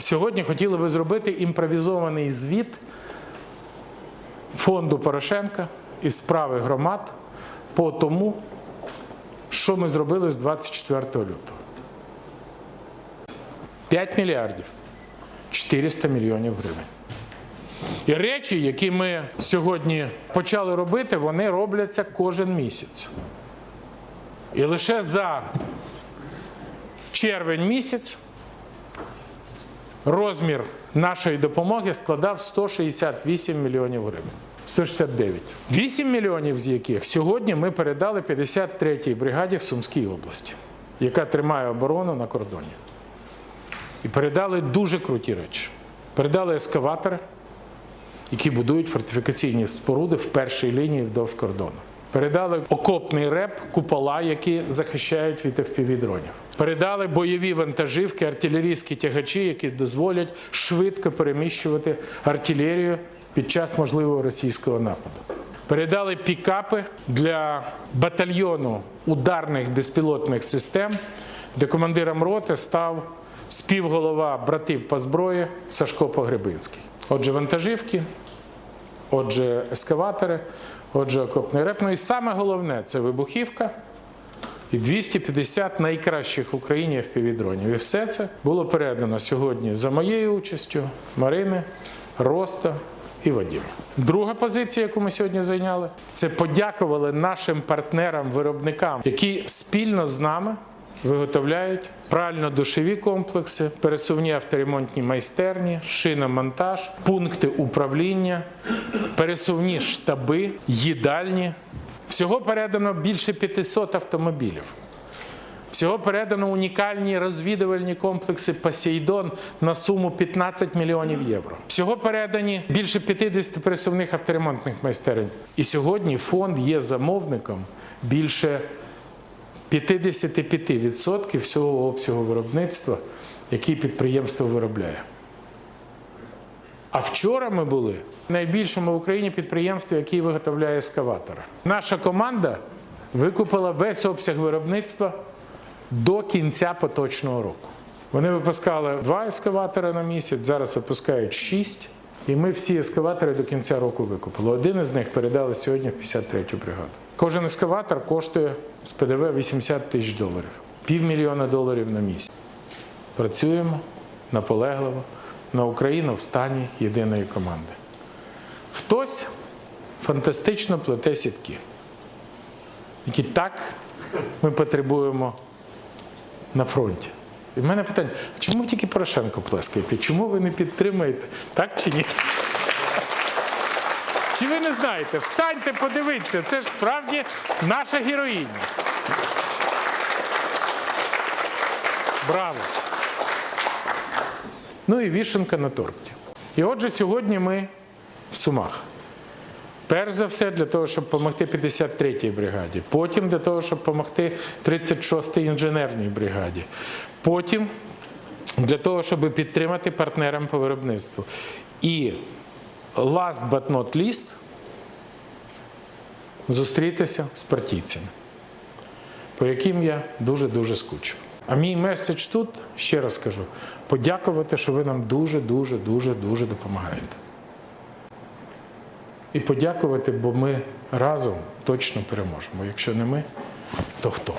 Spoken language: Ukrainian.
сьогодні хотіли би зробити імпровізований звіт фонду Порошенка із справи громад по тому, що ми зробили з 24 лютого. 5 мільярдів 400 мільйонів гривень. І речі, які ми сьогодні почали робити, вони робляться кожен місяць. І лише за червень місяць розмір нашої допомоги складав 168 мільйонів гривень. 169. 8 мільйонів з яких сьогодні ми передали 53-й бригаді в Сумській області, яка тримає оборону на кордоні. І передали дуже круті речі. Передали ескаватори, які будують фортифікаційні споруди в першій лінії вдовж кордону. Передали окопний реп, купола, які захищають від FPV-дронів. Передали бойові вантажівки, артилерійські тягачі, які дозволять швидко переміщувати артилерію під час можливого російського нападу. Передали пікапи для батальйону ударних безпілотних систем, де командиром роти став співголова братів по зброї Сашко Погребинський. Отже, вантажівки, отже, ескаватори, отже, окопний реп. Ну і саме головне це вибухівка і 250 найкращих в Україні FPV-дронів. І все це було передано сьогодні за моєю участю Марини, Роста і Вадима. Друга позиція, яку ми сьогодні зайняли, це подякували нашим партнерам-виробникам, які спільно з нами виготовляють прально-душові комплекси, пересувні авторемонтні майстерні, шиномонтаж, пункти управління, пересувні штаби, їдальні. Всього передано більше 500 автомобілів. Всього передано унікальні розвідувальні комплекси Посейдон на суму 15 мільйонів євро. Всього передані більше 50 пересувних авторемонтних майстерень. І сьогодні фонд є замовником більше 55% всього обсягу виробництва, який підприємство виробляє. А вчора ми були в найбільшому в Україні підприємстві, яке виготовляє ескаватори. Наша команда викупила весь обсяг виробництва до кінця поточного року. Вони випускали два ескаватори на місяць, зараз випускають шість. І ми всі ескаватори до кінця року викупили. Один із них передали сьогодні в 53-ю бригаду. Кожен ескаватор коштує з ПДВ 80 тисяч доларів, півмільйона доларів на місяць. Працюємо наполегливо на Україну в стані єдиної команди. Хтось фантастично плете сітки, які так ми потребуємо на фронті. І в мене питання: чому тільки Порошенко плескаєте? Чому ви не підтримуєте? Так чи ні? Чи ви не знаєте? Встаньте, подивіться, це ж справді наша героїня. Браво! Ну і вішенка на торті. І отже, сьогодні ми в Сумах. Перш за все для того, щоб допомогти 53-й бригаді, потім для того, щоб допомогти 36-й інженерній бригаді, потім для того, щоб підтримати партнерам по виробництву. І last but not least зустрітися з партійцями, по яким я дуже-дуже скучив. А мій меседж тут, ще раз скажу, подякувати, що ви нам дуже-дуже дуже дуже допомагаєте. І подякувати, бо ми разом точно переможемо. Якщо не ми, то хто?